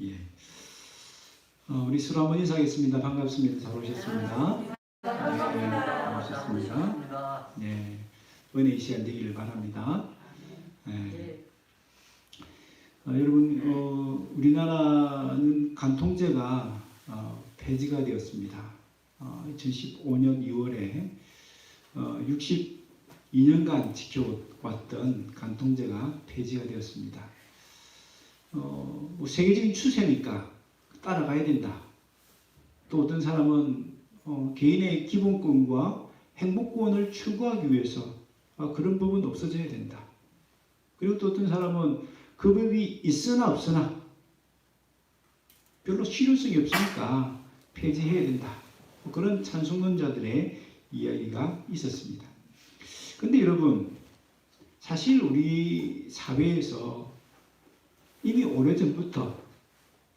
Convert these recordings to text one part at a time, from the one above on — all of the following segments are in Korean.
예. 어, 우리 수로 한번 인사하겠습니다. 반갑습니다. 잘 오셨습니다. 네, 반갑습니다. 네, 은혜의 시간 되기를 바랍니다. 네. 어, 여러분, 어, 우리나라는 간통제가 어, 폐지가 되었습니다. 어, 2015년 2월에 어, 62년간 지켜왔던 간통제가 폐지가 되었습니다. 어, 뭐 세계적인 추세니까 따라가야 된다. 또 어떤 사람은 어, 개인의 기본권과 행복권을 추구하기 위해서 아, 그런 법은 없어져야 된다. 그리고 또 어떤 사람은 그 법이 있으나 없으나 별로 실효성이 없으니까 폐지해야 된다. 뭐 그런 찬송론자들의 이야기가 있었습니다. 근데 여러분, 사실 우리 사회에서 이미 오래전부터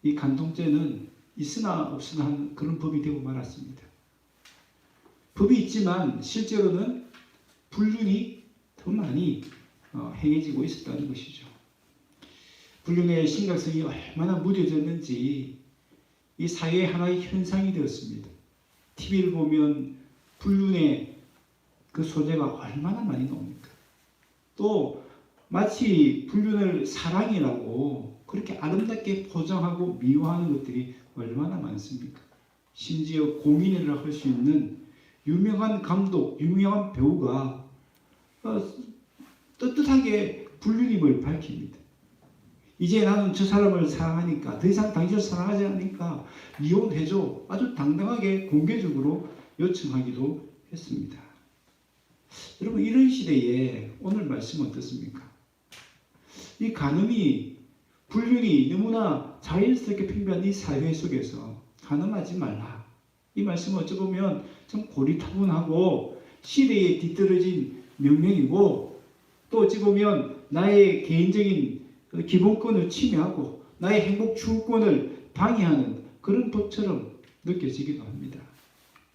이 간통죄는 있으나 없으나 하는 그런 법이 되고 말았습니다. 법이 있지만 실제로는 불륜이 더 많이 어, 행해지고 있었다는 것이죠. 불륜의 심각성이 얼마나 무뎌졌는지 이 사회의 하나의 현상이 되었습니다. TV를 보면 불륜의 그 소재가 얼마나 많이 나옵니까? 또 마치 불륜을 사랑이라고 그렇게 아름답게 포장하고 미화하는 것들이 얼마나 많습니까? 심지어 공인이라 할 수 있는 유명한 감독, 유명한 배우가 어, 떳떳하게 불륜임을 밝힙니다. 이제 나는 저 사람을 사랑하니까 더 이상 당신을 사랑하지 않으니까 이혼해줘. 아주 당당하게 공개적으로 요청하기도 했습니다. 여러분 이런 시대에 오늘 말씀 어떻습니까? 이 간음이 불륜이 너무나 자연스럽게 팽배한 이 사회 속에서 간음하지 말라. 이 말씀은 어찌 보면 참 고리타분하고 시대에 뒤떨어진 명령이고 또 어찌 보면 나의 개인적인 그 기본권을 침해하고 나의 행복 추구권을 방해하는 그런 법처럼 느껴지기도 합니다.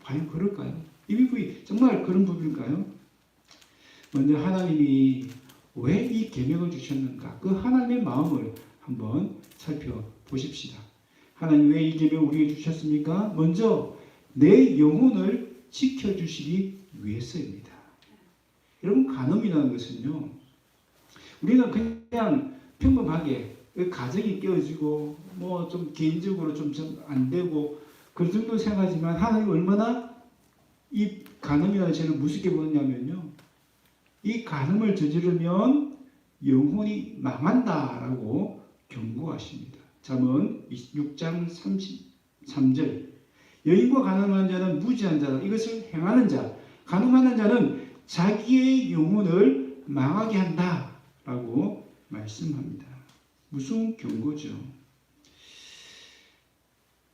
과연 그럴까요? 이 부분이 정말 그런 부분일까요? 먼저 하나님이 왜 이 계명을 주셨는가? 그 하나님의 마음을 한번 살펴보십시다. 하나님 왜 이 계명을 우리에게 주셨습니까? 먼저 내 영혼을 지켜주시기 위해서입니다. 여러분 간음이라는 것은요. 우리가 그냥 평범하게 그 가정이 깨어지고 뭐 좀 개인적으로 좀 안 되고 그 정도 생각하지만 하나님 얼마나 이 간음이라는 죄를 무섭게 보느냐면요. 이 간음을 저지르면 영혼이 망한다라고 경고하십니다. 잠언 6장 33절 여인과 가늠한 자는 무지한 자다. 이것을 행하는 자, 가늠하는 자는 자기의 영혼을 망하게 한다라고 말씀합니다. 무슨 경고죠?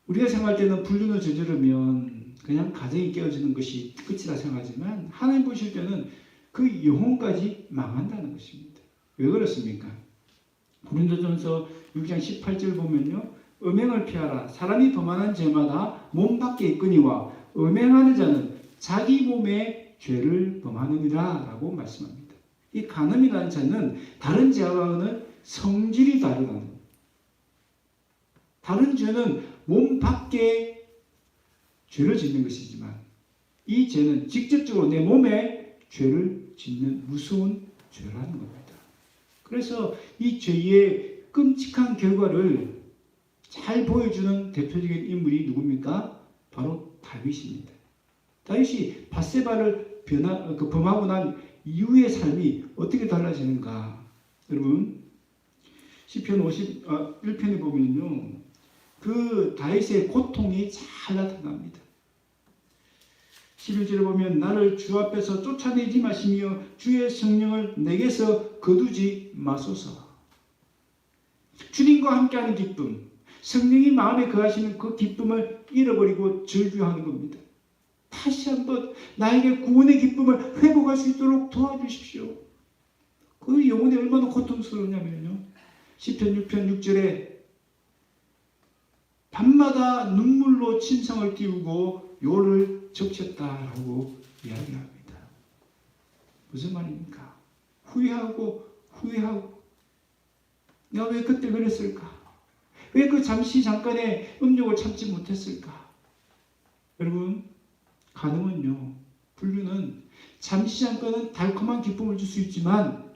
우리가 생각할 때는 불륜을 저지르면 그냥 가정이 깨어지는 것이 끝이라 생각하지만 하나님 보실 때는 그 영혼까지 망한다는 것입니다. 왜 그렇습니까? 고린도전서 6장 18절 보면요. 음행을 피하라. 사람이 범하는 죄마다 몸 밖에 있거니와 음행하는 자는 자기 몸에 죄를 범하느니라 라고 말씀합니다. 이 간음이라는 자는 다른 죄와는 성질이 다르다는 다른 죄는 몸 밖에 죄를 짓는 것이지만 이 죄는 직접적으로 내 몸에 죄를 짓는 무서운 죄라는 겁니다. 그래서 이 죄의 끔찍한 결과를 잘 보여주는 대표적인 인물이 누굽니까? 바로 다윗입니다. 다윗이 바세바를 변화, 그 범하고 난 이후의 삶이 어떻게 달라지는가? 여러분, 시편 50, 아, 1편에 보면요. 그 다윗의 고통이 잘 나타납니다. 11절에 보면 나를 주 앞에서 쫓아내지 마시며 주의 성령을 내게서 거두지 마소서. 주님과 함께하는 기쁨, 성령이 마음에 거하시는 그 기쁨을 잃어버리고 절규하는 겁니다. 다시 한번 나에게 구원의 기쁨을 회복할 수 있도록 도와주십시오. 그 영혼이 얼마나 고통스러우냐면요. 10편 6편 6절에 밤마다 눈물로 침상을 띄우고 요를 적셨다라고 이야기합니다. 무슨 말입니까? 후회하고 후회하고 내가 왜 그때 그랬을까? 왜 그 잠시 잠깐의 음욕을 참지 못했을까? 여러분, 간음은요, 불륜은 잠시 잠깐은 달콤한 기쁨을 줄 수 있지만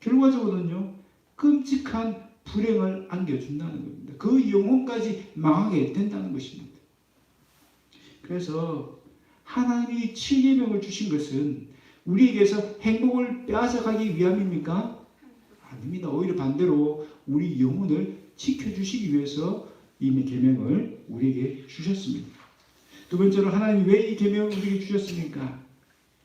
결과적으로는요, 끔찍한 불행을 안겨준다는 겁니다. 그 영혼까지 망하게 된다는 것입니다. 그래서 하나님이 7계명을 주신 것은 우리에게서 행복을 빼앗아가기 위함입니까? 아닙니다. 오히려 반대로 우리 영혼을 지켜주시기 위해서 이 계명을 우리에게 주셨습니다. 두 번째로 하나님 왜 이 계명을 우리에게 주셨습니까?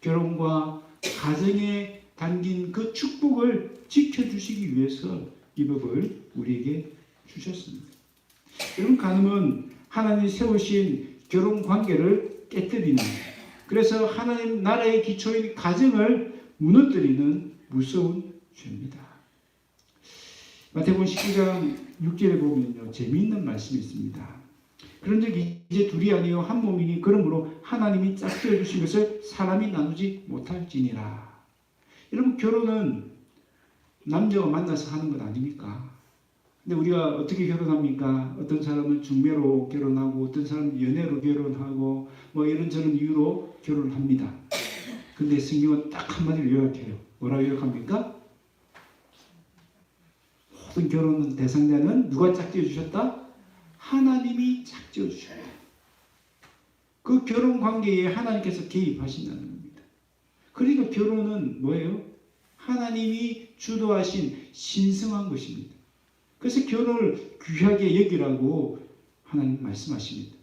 결혼과 가정에 담긴 그 축복을 지켜주시기 위해서 이 법을 우리에게 주셨습니다. 여러분 간음은 하나님 세우신 결혼 관계를 깨뜨리는 그래서 하나님 나라의 기초인 가정을 무너뜨리는 무서운 죄입니다. 마태복음 19장 6절에 보면요 재미있는 말씀이 있습니다. 그런즉 이제 둘이 아니요 한 몸이니 그러므로 하나님이 짝지어 주신 것을 사람이 나누지 못할지니라. 여러분 결혼은 남자가 만나서 하는 것 아닙니까? 근데 우리가 어떻게 결혼합니까? 어떤 사람은 중매로 결혼하고 어떤 사람은 연애로 결혼하고 뭐 이런저런 이유로 결혼을 합니다. 근데 성경은 딱 한마디로 요약해요. 뭐라고 요약합니까? 모든 결혼 대상자는 누가 짝지어 주셨다? 하나님이 짝지어 주셨다. 그 결혼 관계에 하나님께서 개입하신다는 겁니다. 그러니까 결혼은 뭐예요? 하나님이 주도하신 신성한 것입니다. 그래서 결혼을 귀하게 여기라고 하나님 말씀하십니다.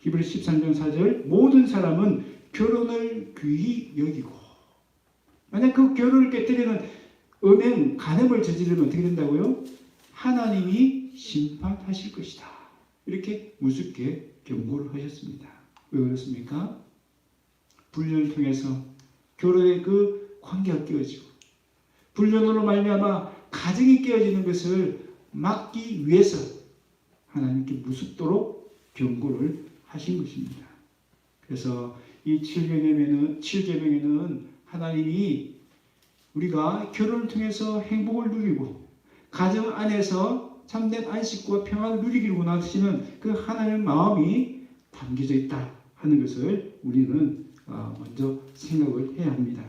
히브리 13장 4절 모든 사람은 결혼을 귀히 여기고 만약 그 결혼을 깨뜨리는 음행 간음을 저지르면 어떻게 된다고요? 하나님이 심판하실 것이다. 이렇게 무섭게 경고를 하셨습니다. 왜 그렇습니까? 불륜을 통해서 결혼의 그 관계가 깨어지고 불륜으로 말미암아 가정이 깨어지는 것을 막기 위해서 하나님께 무섭도록 경고를 하신 것입니다. 그래서 이 7계명에는 7계명에는 하나님이 우리가 결혼을 통해서 행복을 누리고 가정 안에서 참된 안식과 평안을 누리기를 원하시는 그 하나님의 마음이 담겨져 있다 하는 것을 우리는 어, 먼저 생각을 해야 합니다.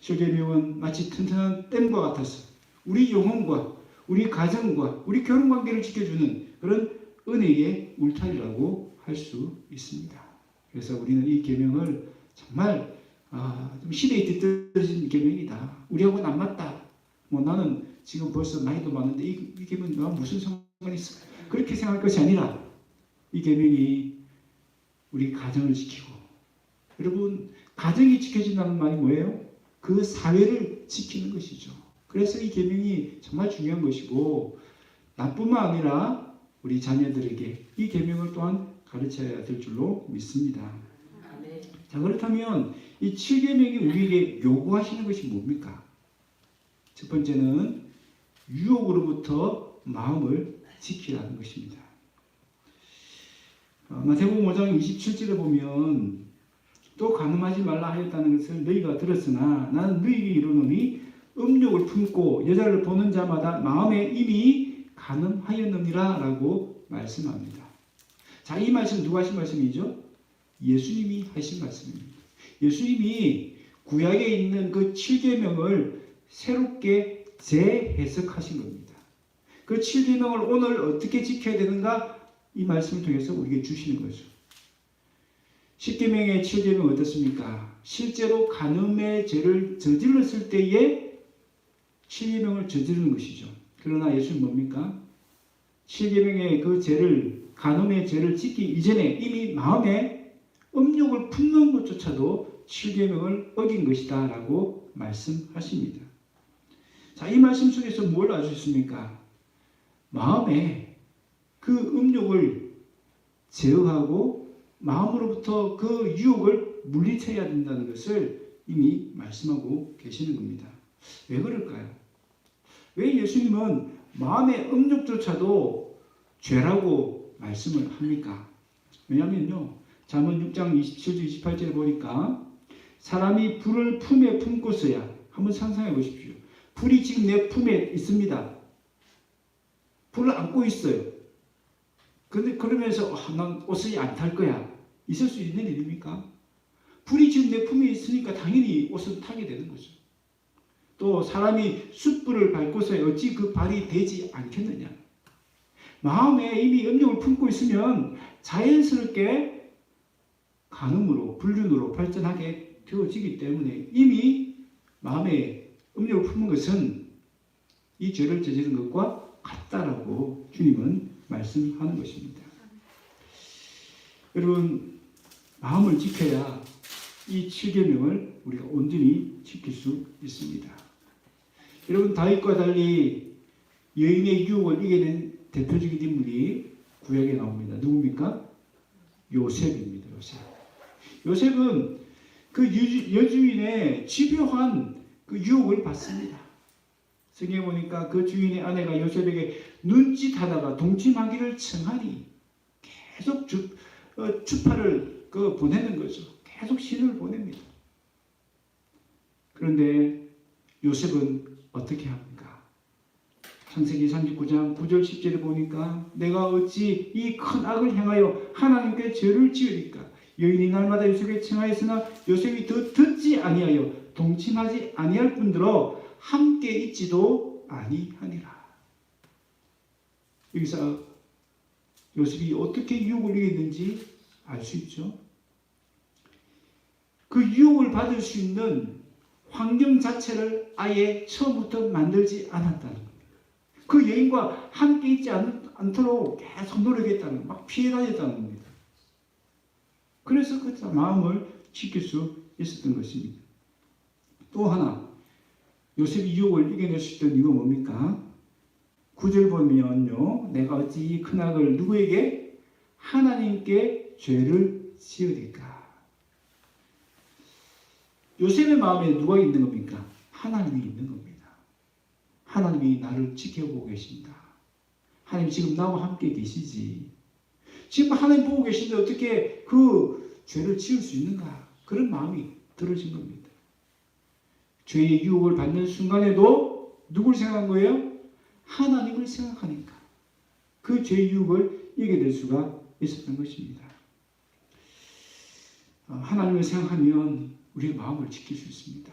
7계명은 마치 튼튼한 댐과 같아서 우리 영혼과 우리 가정과 우리 결혼 관계를 지켜주는 그런 은혜의 울타리라고 할 수 있습니다. 그래서 우리는 이 계명을 정말 아, 좀 시대에 뒤떨어진 계명이다. 우리하고는 안 맞다. 뭐 나는 지금 벌써 나이도 많은데 이, 이 계명 나 무슨 상관이 있어? 그렇게 생각할 것이 아니라 이 계명이 우리 가정을 지키고 여러분 가정이 지켜진다는 말이 뭐예요? 그 사회를 지키는 것이죠. 그래서 이 계명이 정말 중요한 것이고 나뿐만 아니라 우리 자녀들에게 이 계명을 또한 가르쳐야 될 줄로 믿습니다. 자 그렇다면 이 7계명이 우리에게 요구하시는 것이 뭡니까? 첫 번째는 유혹으로부터 마음을 지키라는 것입니다. 어, 마태복음 5장 27절에 보면 또 간음하지 말라 하였다는 것을 너희가 들었으나 나는 너희에게 이르노니 음욕을 품고 여자를 보는 자마다 마음에 이미 간음하였느니라 라고 말씀합니다. 자, 이 말씀 누가 하신 말씀이죠? 예수님이 하신 말씀입니다. 예수님이 구약에 있는 그 7계명을 새롭게 재해석하신 겁니다. 그 7계명을 오늘 어떻게 지켜야 되는가 이 말씀을 통해서 우리에게 주시는 거죠. 10계명의 7계명 어떻습니까? 실제로 간음의 죄를 저질렀을 때에 7계명을 저지르는 것이죠. 그러나 예수는 뭡니까? 7계명의 그 죄를 간음의 죄를 짓기 이전에 이미 마음에 음욕을 품는 것조차도 7계명을 어긴 것이다 라고 말씀하십니다. 자, 이 말씀 속에서 뭘 알 수 있습니까? 마음에 그 음욕을 제어하고 마음으로부터 그 유혹을 물리쳐야 된다는 것을 이미 말씀하고 계시는 겁니다. 왜 그럴까요? 왜 예수님은 마음의 음욕조차도 죄라고 말씀을 합니까? 왜냐면요. 잠언 6장 27절 28절에 보니까 사람이 불을 품에 품고서야 한번 상상해 보십시오. 불이 지금 내 품에 있습니다. 불을 안고 있어요. 근데 그러면서 아, 난 옷을 안탈 거야. 있을 수 있는 일입니까? 불이 지금 내 품에 있으니까 당연히 옷은 타게 되는 거죠. 또 사람이 숯불을 밟고서 어찌 그 발이 되지 않겠느냐. 마음에 이미 음욕을 품고 있으면 자연스럽게 간음으로 불륜으로 발전하게 되어지기 때문에 이미 마음에 음욕을 품은 것은 이 죄를 저지른 것과 같다라고 주님은 말씀하는 것입니다. 여러분 마음을 지켜야 이 7계명을 우리가 온전히 지킬 수 있습니다. 여러분 다윗과 달리 여인의 유혹을 이겨낸 대표적인 인물이 구약에 나옵니다. 누굽니까? 요셉입니다. 요셉. 요셉은 그 유주, 여주인의 집요한 그 유혹을 받습니다. 성경에 보니까 그 주인의 아내가 요셉에게 눈짓하다가 동침하기를 청하니 계속 주, 어, 주파를 그 보내는 거죠. 계속 신을 보냅니다. 그런데 요셉은 어떻게 합니까? 창세기 39장 9절 10절에 보니까 내가 어찌 이 큰 악을 행하여 하나님께 죄를 지으리까 여인이 날마다 요셉에 청하였으나 요셉이 더 듣지 아니하여 동침하지 아니할 뿐더러 함께 있지도 아니하니라. 여기서 요셉이 어떻게 유혹을 이겼는지 알 수 있죠. 그 유혹을 받을 수 있는 환경 자체를 아예 처음부터 만들지 않았다는 겁니다. 그 여인과 함께 있지 않, 않도록 계속 노력했다는, 막 피해 다녔다는 겁니다. 그래서 그 마음을 지킬 수 있었던 것입니다. 또 하나, 요셉이 유혹을 이겨낼 수 있던 이유가 뭡니까? 구절 보면요, 내가 어찌 이 큰 악을 누구에게? 하나님께 죄를 지으리까? 요셉의 마음에 누가 있는 겁니까? 하나님이 있는 겁니다. 하나님이 나를 지켜보고 계신다. 하나님 지금 나와 함께 계시지. 지금 하나님 보고 계신데 어떻게 그 죄를 지을 수 있는가? 그런 마음이 들어진 겁니다. 죄의 유혹을 받는 순간에도 누굴 생각한 거예요? 하나님을 생각하니까 그 죄의 유혹을 이겨낼 수가 있었던 것입니다. 어, 하나님을 생각하면 우리의 마음을 지킬 수 있습니다.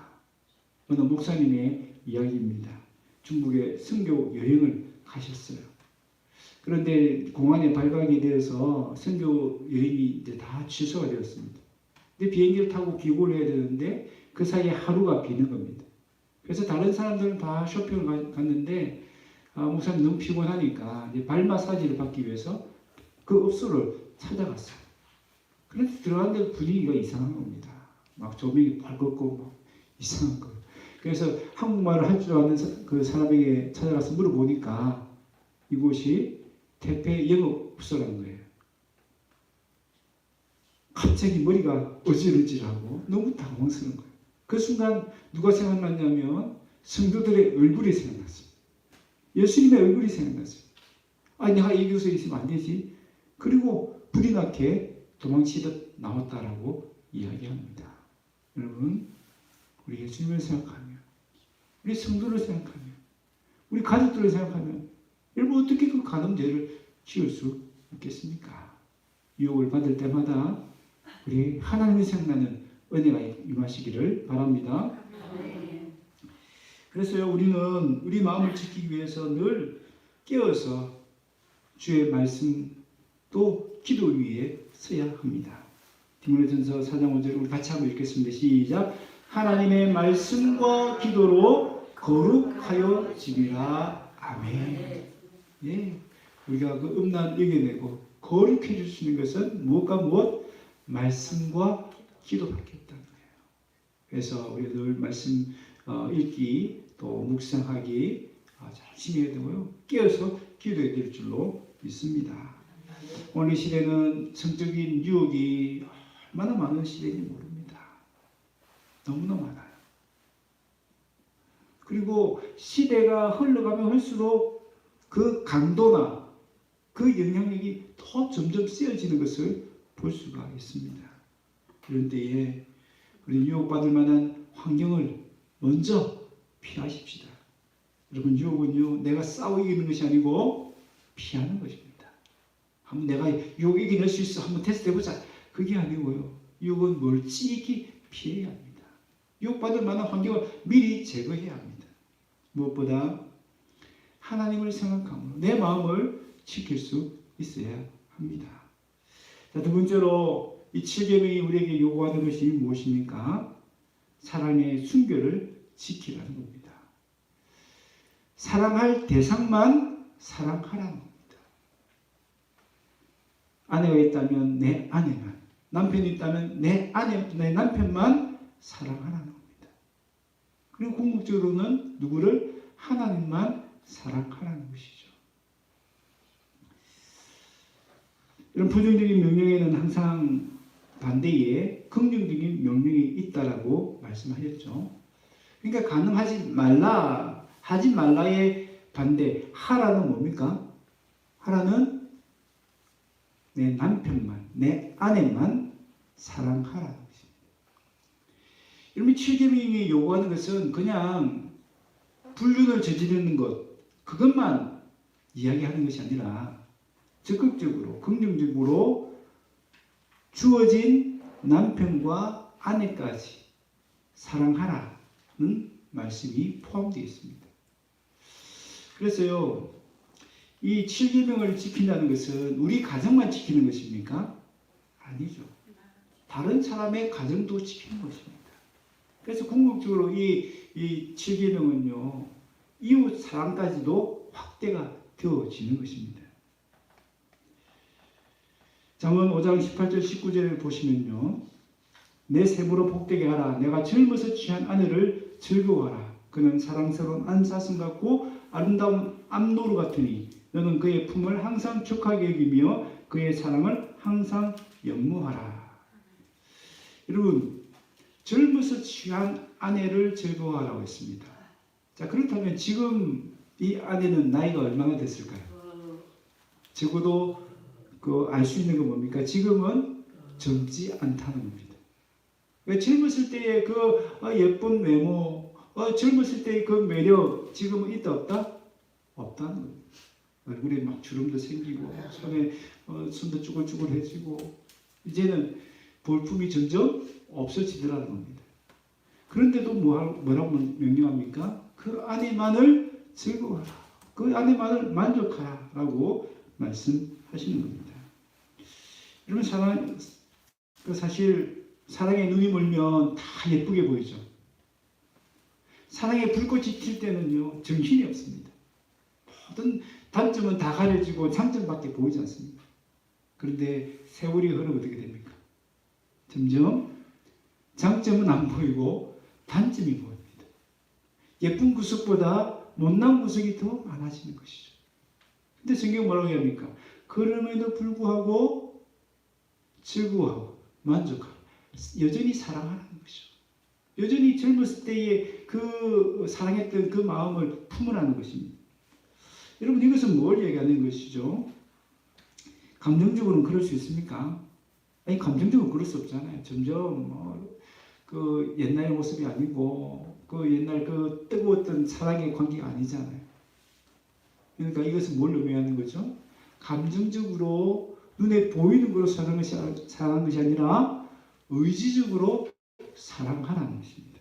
어느 목사님의 이야기입니다. 중국에 선교 여행을 가셨어요. 그런데 공안에 발각이 되어서 선교 여행이 이제 다 취소가 되었습니다. 근데 비행기를 타고 귀국을 해야 되는데 그 사이에 하루가 비는 겁니다. 그래서 다른 사람들은 다 쇼핑을 갔는데 아, 목사님 너무 피곤하니까 발 마사지를 받기 위해서 그 업소를 찾아갔어요. 그런데 들어갔는데 분위기가 이상한 겁니다. 막 조명이 밝고 막 이상한 거. 그래서 한국말을 할 줄 아는 사- 그 사람에게 찾아가서 물어보니까 이곳이 대패 영업부서라는 거예요. 갑자기 머리가 어지러지하고 너무 당황스러운 거예요. 그 순간 누가 생각났냐면 성도들의 얼굴이 생각났어요. 예수님의 얼굴이 생각났어요. 아, 내가 이 교수에 있으면 안 되지. 그리고 불이 나게 도망치듯 나왔다라고 이야기합니다. 여러분, 우리 예수님을 생각하며, 우리 성도를 생각하며, 우리 가족들을 생각하며, 여러분 어떻게 그 가늠죄를 지을 수 있겠습니까? 유혹을 받을 때마다 우리 하나님이 생각나는 은혜가 임하시기를 바랍니다. 그래서요, 우리는 우리 마음을 지키기 위해서 늘 깨어서 주의 말씀 또 기도 위에 서야 합니다. 디모데전서 4장 5절 우리 같이 한번 읽겠습니다. 시작. 하나님의 말씀과 기도로 거룩하여 지리라. 아멘. 예. 우리가 그 음란 이겨내고 거룩해 줄수 있는 것은 무엇과 무엇? 말씀과 기도밖에 없다는 거예요. 그래서 우리 늘 말씀 어, 읽기 또 묵상하기 어, 열심히 해야 되고요. 깨어서 기도해야 될 줄로 믿습니다. 오늘 시대는 성적인 유혹이 얼마나 많은 시대인지 모릅니다. 너무나 많아요. 그리고 시대가 흘러가면 흘수록 그 강도나 그 영향력이 더 점점 세어지는 것을 볼 수가 있습니다. 그런 때에 우리 유혹받을 만한 환경을 먼저 피하십시다. 여러분 유혹은요 내가 싸워 이기는 것이 아니고 피하는 것입니다. 한번 내가 유혹 이겨낼 수 있어. 한번 테스트 해보자. 그게 아니고요. 유혹은 멀찍이 피해야 합니다. 유혹받을 만한 환경을 미리 제거해야 합니다. 무엇보다 하나님을 생각함으로 내 마음을 지킬 수 있어야 합니다. 자, 두 번째로 이 7계명이 우리에게 요구하는 것이 무엇입니까? 사랑의 순결을 지키라는 겁니다. 사랑할 대상만 사랑하라는 겁니다. 아내가 있다면 내 아내만, 남편이 있다면 내 아내, 내 남편만 사랑하라는 겁니다. 그리고 궁극적으로는 누구를 하나님만 사랑하라는 것이죠. 이런 부정적인 명령에는 항상 반대에 긍정적인 명령이 있다라고 말씀하셨죠. 그러니까 가능하지 말라, 하지 말라의 반대, 하라는 뭡니까? 하라는 내 남편만, 내 아내만 사랑하라는 것입니다. 여러분, 7계명이 요구하는 것은 그냥 불륜을 저지르는 것, 그것만 이야기하는 것이 아니라 적극적으로, 긍정적으로 주어진 남편과 아내까지 사랑하라는 말씀이 포함되어 있습니다. 그래서요, 이 7계명을 지킨다는 것은 우리 가정만 지키는 것입니까? 아니죠. 다른 사람의 가정도 지키는 것입니다. 그래서 궁극적으로 이, 이 7계명은요, 이웃 사랑까지도 확대가 되어지는 것입니다. 잠언 5장 18절 19절을 보시면요. 내 세부로 복되게 하라. 내가 젊어서 취한 아내를 즐거워하라. 그는 사랑스러운 안사슴 같고 아름다운 암노루 같으니 너는 그의 품을 항상 촉하게 여기며 그의 사랑을 항상 연모하라. 여러분 젊어서 취한 아내를 즐거워하라고 했습니다. 자 그렇다면 지금 이 아내는 나이가 얼마나 됐을까요? 적어도 그 알 수 있는 건 뭡니까? 지금은 젊지 않다는 겁니다. 왜 젊었을 때의 그 어, 예쁜 외모, 어, 젊었을 때의 그 매력 지금은 있다 없다? 없다는 겁니다. 얼굴에 막 주름도 생기고 손에 어, 손도 쭈글쭈글해지고 이제는 볼품이 점점 없어지더라는 겁니다. 그런데도 뭐, 뭐라고 명령합니까? 그 아내만을 즐거워하라. 그 아내만을 만족하라 라고 말씀하시는 겁니다. 여러분 사랑 그 사실 사랑에 눈이 멀면 다 예쁘게 보이죠. 사랑의 불꽃이 튈 때는요 정신이 없습니다. 모든 단점은 다 가려지고 장점밖에 보이지 않습니다. 그런데 세월이 흐르면 어떻게 됩니까? 점점 장점은 안 보이고 단점이 보입니다. 예쁜 구석보다 못난 구석이 더 많아지는 것이죠. 근데 성경 뭐라고 합니까? 그럼에도 불구하고 즐거워하고 만족하고 여전히 사랑하는 것이죠. 여전히 젊었을 때의 그 사랑했던 그 마음을 품으라는 것입니다. 여러분 이것은 뭘 얘기하는 것이죠? 감정적으로는 그럴 수 있습니까? 아니 감정적으로 그럴 수 없잖아요. 점점 뭐 그 옛날 모습이 아니고 그 옛날 그 뜨거웠던 사랑의 관계가 아니잖아요. 그러니까 이것은 뭘 의미하는 거죠? 감정적으로 눈에 보이는 것으로 사랑하는 것이, 사랑하는 것이 아니라 의지적으로 사랑하라는 것입니다.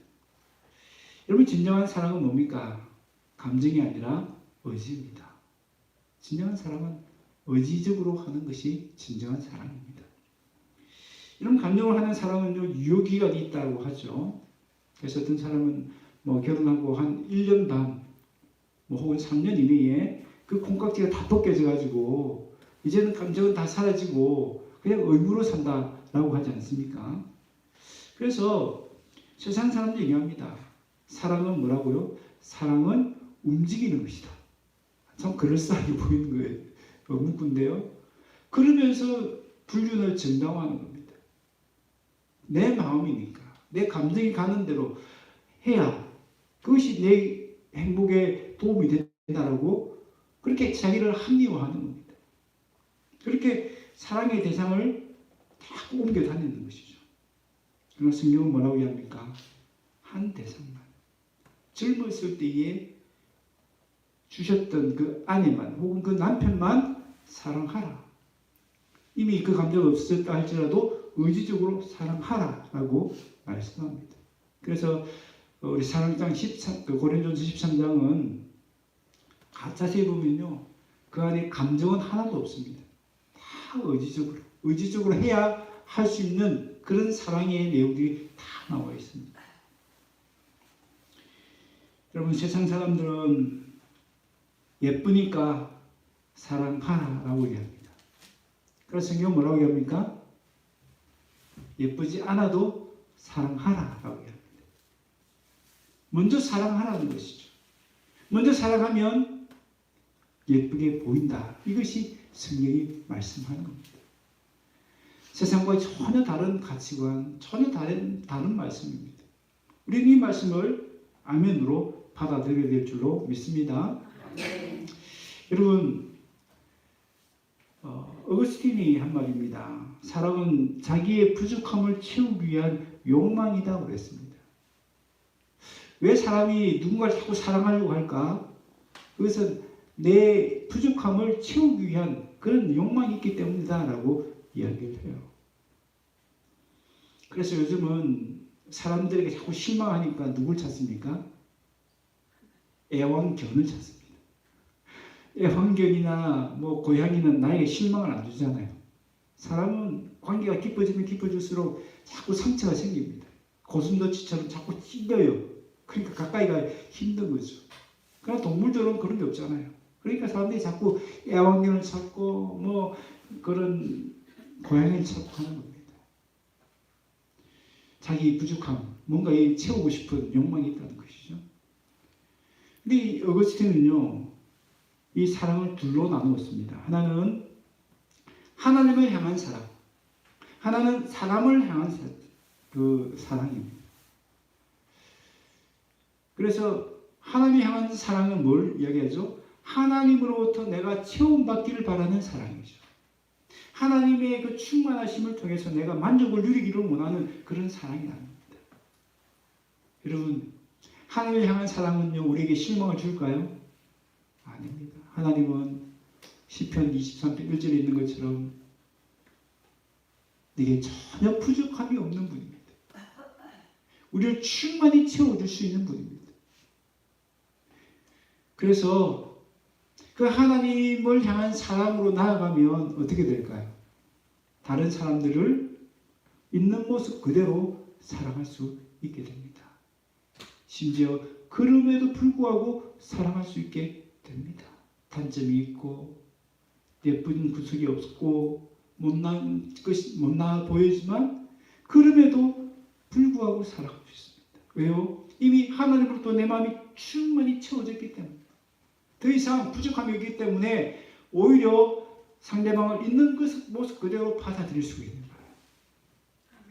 여러분 진정한 사랑은 뭡니까? 감정이 아니라 의지입니다. 진정한 사랑은 의지적으로 하는 것이 진정한 사랑입니다. 이런 감정을 하는 사랑은요 유효기간이 있다고 하죠. 그래서 어떤 사람은 뭐 결혼하고 한 1년 반, 뭐 혹은 3년 이내에 그 콩깍지가 다 벗겨져 가지고 이제는 감정은 다 사라지고 그냥 의무로 산다라고 하지 않습니까? 그래서 세상 사람들 얘기합니다. 사랑은 뭐라고요? 사랑은 움직이는 것이다. 참 그럴싸하게 보이는 거예요. 문구인데요. 그러면서 불륜을 정당화하는 겁니다. 내 마음이니까 내 감정이 가는 대로 해야 그것이 내 행복에 도움이 된다라고 그렇게 자기를 합리화하는 겁니다. 그렇게 사랑의 대상을 다 옮겨 다니는 것이죠. 그러나 성경은 뭐라고 이야기합니까? 한 대상만. 젊었을 때에 주셨던 그 아내만 혹은 그 남편만 사랑하라. 이미 그 감정이 없었다 할지라도 의지적으로 사랑하라라고 말씀합니다. 그래서 우리 사랑장 13, 그 고린도서 13장은 자세히 보면요. 그 안에 감정은 하나도 없습니다. 다 의지적으로, 의지적으로 해야 할 수 있는 그런 사랑의 내용들이 다 나와 있습니다. 여러분 세상 사람들은 예쁘니까 사랑하라 라고 얘기합니다. 그래서 성경 뭐라고 얘기합니까? 예쁘지 않아도 사랑하라 라고 얘기합니다. 먼저 사랑하라는 것이죠. 먼저 사랑하면 예쁘게 보인다. 이것이 성경이 말씀하는 겁니다. 세상과 전혀 다른 가치관, 전혀 다른 다른 말씀입니다. 우리는 이 말씀을 아멘으로 받아들여야 될 줄로 믿습니다. 여러분, 어, 어거스틴이 한 말입니다. 사랑은 자기의 부족함을 채우기 위한 욕망이다 그랬습니다. 왜 사람이 누군가를 자꾸 사랑하려고 할까? 그것은 내 부족함을 채우기 위한 그런 욕망이 있기 때문이다라고 이야기를 해요. 그래서 요즘은 사람들에게 자꾸 실망하니까 누굴 찾습니까? 애완견을 찾습니다. 애완견이나 뭐 고양이는 나에게 실망을 안 주잖아요. 사람은 관계가 깊어지면 깊어질수록 자꾸 상처가 생깁니다. 고슴도치처럼 자꾸 찢어요. 그러니까 가까이 가 힘든 거죠. 그러나 동물들은 그런 게 없잖아요. 그러니까 사람들이 자꾸 애완견을 찾고 뭐 그런 고양이를 찾고 하는 겁니다. 자기 부족함, 뭔가 이 채우고 싶은 욕망이 있다는 것이죠. 근데 이 어거스틴은요, 이 사랑을 둘로 나누었습니다. 하나는 하나님을 향한 사랑, 하나는 사람을 향한 사, 그 사랑입니다. 그래서 하나님을 향한 사랑은 뭘 이야기하죠? 하나님으로부터 내가 체험받기를 바라는 사랑이죠. 하나님의 그 충만하심을 통해서 내가 만족을 누리기를 원하는 그런 사랑이 아닙니다. 여러분, 하나님을 향한 사랑은요, 우리에게 실망을 줄까요? 아닙니다. 하나님은 시편 23편 1절에 있는 것처럼 내게 전혀 부족함이 없는 분입니다. 우리를 충만히 채워줄 수 있는 분입니다. 그래서 그 하나님을 향한 사랑으로 나아가면 어떻게 될까요? 다른 사람들을 있는 모습 그대로 사랑할 수 있게 됩니다. 심지어 그럼에도 불구하고 사랑할 수 있게 됩니다. 단점이 있고 예쁜 구석이 없고 못난 것이 못나 보이지만 그럼에도 불구하고 수 있습니다. 왜요? 이미 하나님으로부터 내 마음이 충분히 채워졌기 때문에 더 이상 부족함이 없기 때문에 오히려 상대방을 있는 그 모습 그대로 받아들일 수 있는 거예요.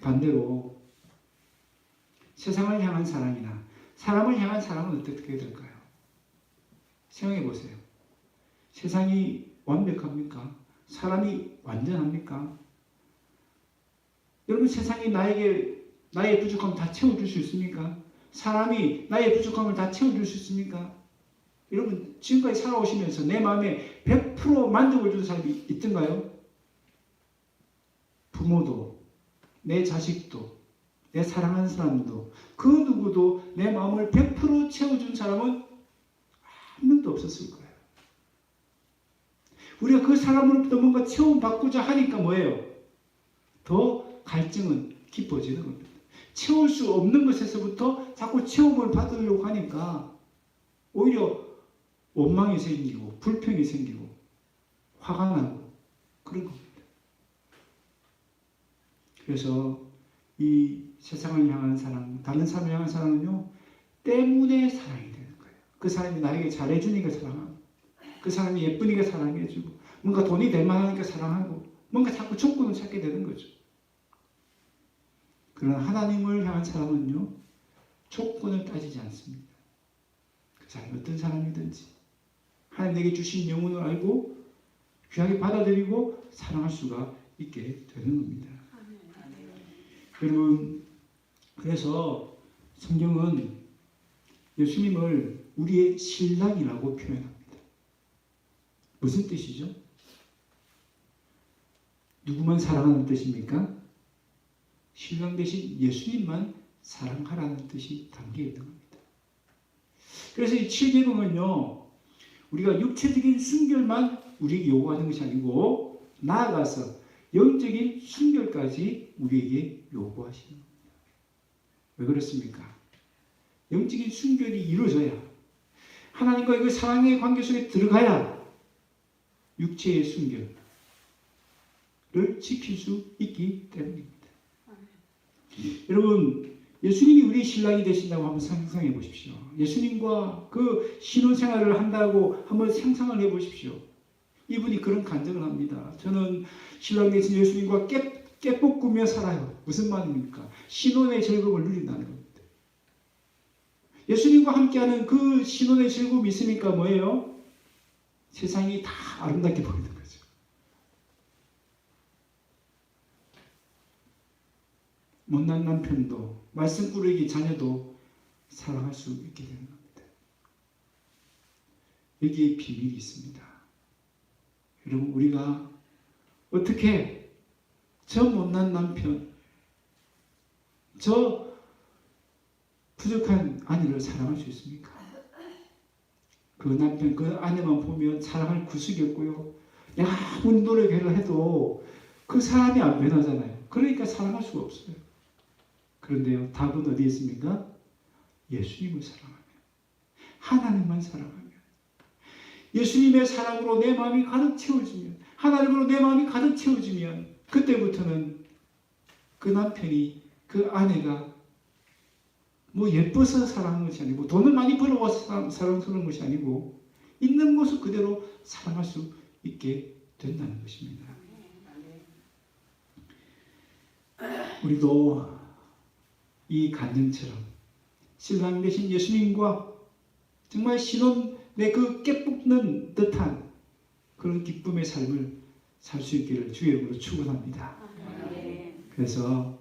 반대로 세상을 향한 사랑이나 사람을 향한 사랑은 어떻게 될까요? 생각해 보세요. 세상이 완벽합니까? 사람이 완전합니까? 여러분 세상이 나에게 나의 부족함을 다 채워줄 수 있습니까? 사람이 나의 부족함을 다 채워줄 수 있습니까? 여러분 지금까지 살아오시면서 내 마음에 100% 만족을 주는 사람이 있던가요? 부모도 내 자식도 내 사랑하는 사람도 그 누구도 내 마음을 100% 채워준 사람은 한 명도 없었을 거예요. 우리가 그 사람으로부터 뭔가 체험받고자 하니까 뭐예요? 더 갈증은 깊어지는 겁니다. 채울 수 없는 것에서부터 자꾸 체험을 받으려고 하니까 오히려 원망이 생기고 불평이 생기고 화가 나고 그런 겁니다. 그래서 이 세상을 향한 사랑, 다른 사람을 향한 사랑은요 때문에 사랑이 되는 거예요. 그 사람이 나에게 잘해주니까 사랑하고, 그 사람이 예쁘니까 사랑해주고, 뭔가 돈이 될 만하니까 사랑하고, 뭔가 자꾸 조건을 찾게 되는 거죠. 그러나 하나님을 향한 사람은요 조건을 따지지 않습니다. 그 사람이 어떤 사람이든지 하나님 내게 주신 영혼을 알고 귀하게 받아들이고 사랑할 수가 있게 되는 겁니다. 여러분 그래서 성경은 예수님을 우리의 신랑이라고 표현합니다. 무슨 뜻이죠? 누구만 사랑하는 뜻입니까? 신랑 대신 예수님만 사랑하라는 뜻이 담겨 있는 겁니다. 그래서 이 7계명은요, 우리가 육체적인 순결만 우리에게 요구하는 것이 아니고, 나아가서 영적인 순결까지 우리에게 요구하시는 겁니다. 왜 그렇습니까? 영적인 순결이 이루어져야, 하나님과의 그 사랑의 관계 속에 들어가야 육체의 순결을 지킬 수 있기 때문입니다. 여러분, 예수님이 우리 신랑이 되신다고 한번 상상해 보십시오. 예수님과 그 신혼 생활을 한다고 한번 상상을 해 보십시오. 이분이 그런 간증을 합니다. 저는 신랑 되신 예수님과 깨, 깨볶으며 살아요. 무슨 말입니까? 신혼의 즐거움을 누린다는 겁니다. 예수님과 함께하는 그 신혼의 즐거움이 있으니까 뭐예요? 세상이 다 아름답게 보이는 거죠. 못난 남편도 말씀꾸러기 자녀도 사랑할 수 있게 되는 겁니다. 여기에 비밀이 있습니다. 여러분 우리가 어떻게 저 못난 남편, 저 부족한 아내를 사랑할 수 있습니까? 그 남편, 그 아내만 보면 사랑할 구석이 없고요. 아무리 노력을 해도 그 사람이 안 변하잖아요. 그러니까 사랑할 수가 없어요. 그런데요, 답은 어디에 있습니까? 예수님을 사랑하면, 하나님만 사랑하면, 예수님의 사랑으로 내 마음이 가득 채워지면, 하나님으로 내 마음이 가득 채워지면, 그때부터는 그 남편이, 그 아내가 뭐 예뻐서 사랑하는 것이 아니고, 돈을 많이 벌어와서 사랑스러운 것이 아니고, 있는 모습 그대로 사랑할 수 있게 된다는 것입니다. 우리도 이 간증처럼 신랑 대신 예수님과 정말 신혼의 그 깨붙는 듯한 그런 기쁨의 삶을 살 수 있기를 주의 이름으로 축원합니다. 그래서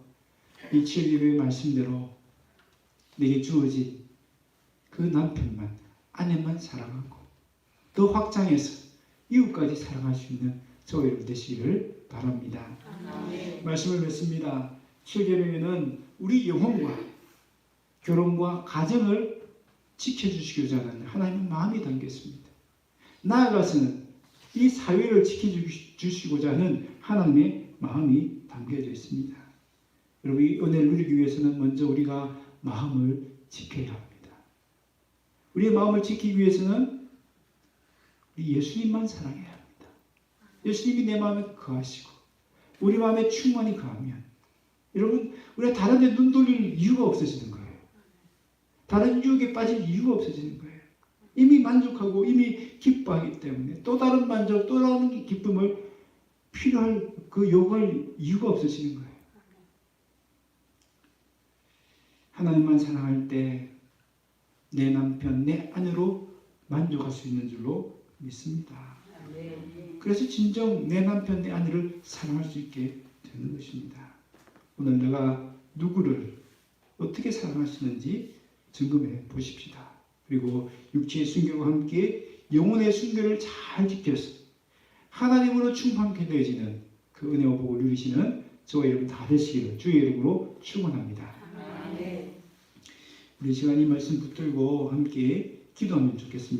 이 7일의 말씀대로 내게 주어진 그 남편만 아내만 사랑하고 더 확장해서 이웃까지 사랑할 수 있는 저와 여러분 되시기를 바랍니다. 말씀을 맺습니다. 7계명에는 우리 영혼과 결혼과 가정을 지켜주시고자 하는 하나님의 마음이 담겨 있습니다. 나아가서는 이 사회를 지켜주시고자 하는 하나님의 마음이 담겨져 있습니다. 여러분 이 은혜를 누리기 위해서는 먼저 우리가 마음을 지켜야 합니다. 우리의 마음을 지키기 위해서는 우리 예수님만 사랑해야 합니다. 예수님이 내 마음에 거하시고 우리 마음에 충만히 거하면 여러분 우리가 다른 데 눈 돌릴 이유가 없어지는 거예요. 다른 유혹에 빠질 이유가 없어지는 거예요. 이미 만족하고 이미 기뻐하기 때문에 또 다른 만족, 또 다른 기쁨을 필요할 그 요구할 이유가 없어지는 거예요. 하나님만 사랑할 때 내 남편, 내 아내로 만족할 수 있는 줄로 믿습니다. 그래서 진정 내 남편, 내 아내를 사랑할 수 있게 되는 것입니다. 오늘 내가 누구를 어떻게 사랑하시는지 점검해 보십시다. 그리고 육체의 순결과 함께 영혼의 순결을 잘 지켜서 하나님으로 충만케 되어지는 그 은혜와 복을 누리시는 저와 여러분 다 되시기를 주의 이름으로 축원합니다. 우리 시간이 말씀 붙들고 함께 기도하면 좋겠습니다.